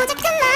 고작한 나